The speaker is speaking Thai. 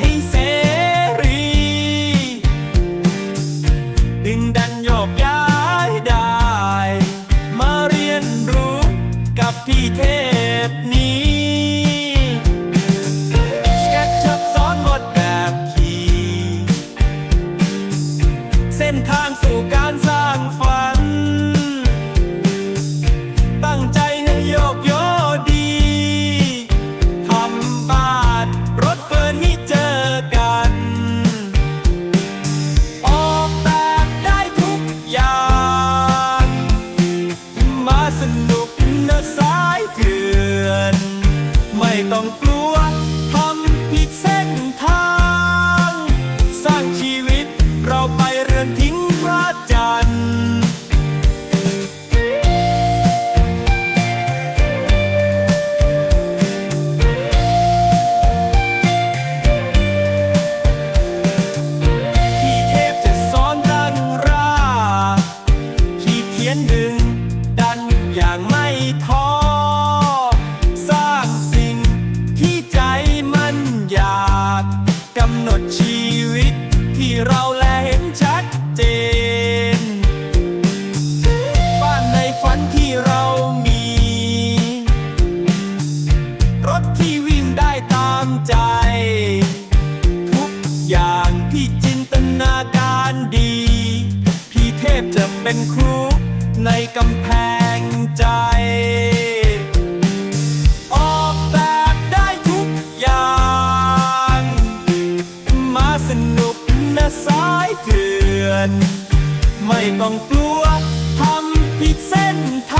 ให้เสรี ดึงดันโยกย้ายได้ มาเรียนรู้กับพี่เทพนี้ SketchUp สอนหมดแบบขี่ เส้นทางสู่การส สนุกนะสายเถื่อน ไม่ต้องกลัว เป็นครูในกำแพงใจ ออกแบบได้ทุกอย่าง มาสนุกนะสายเถื่อน ไม่ต้องกลัวทำผิดเส้นทาง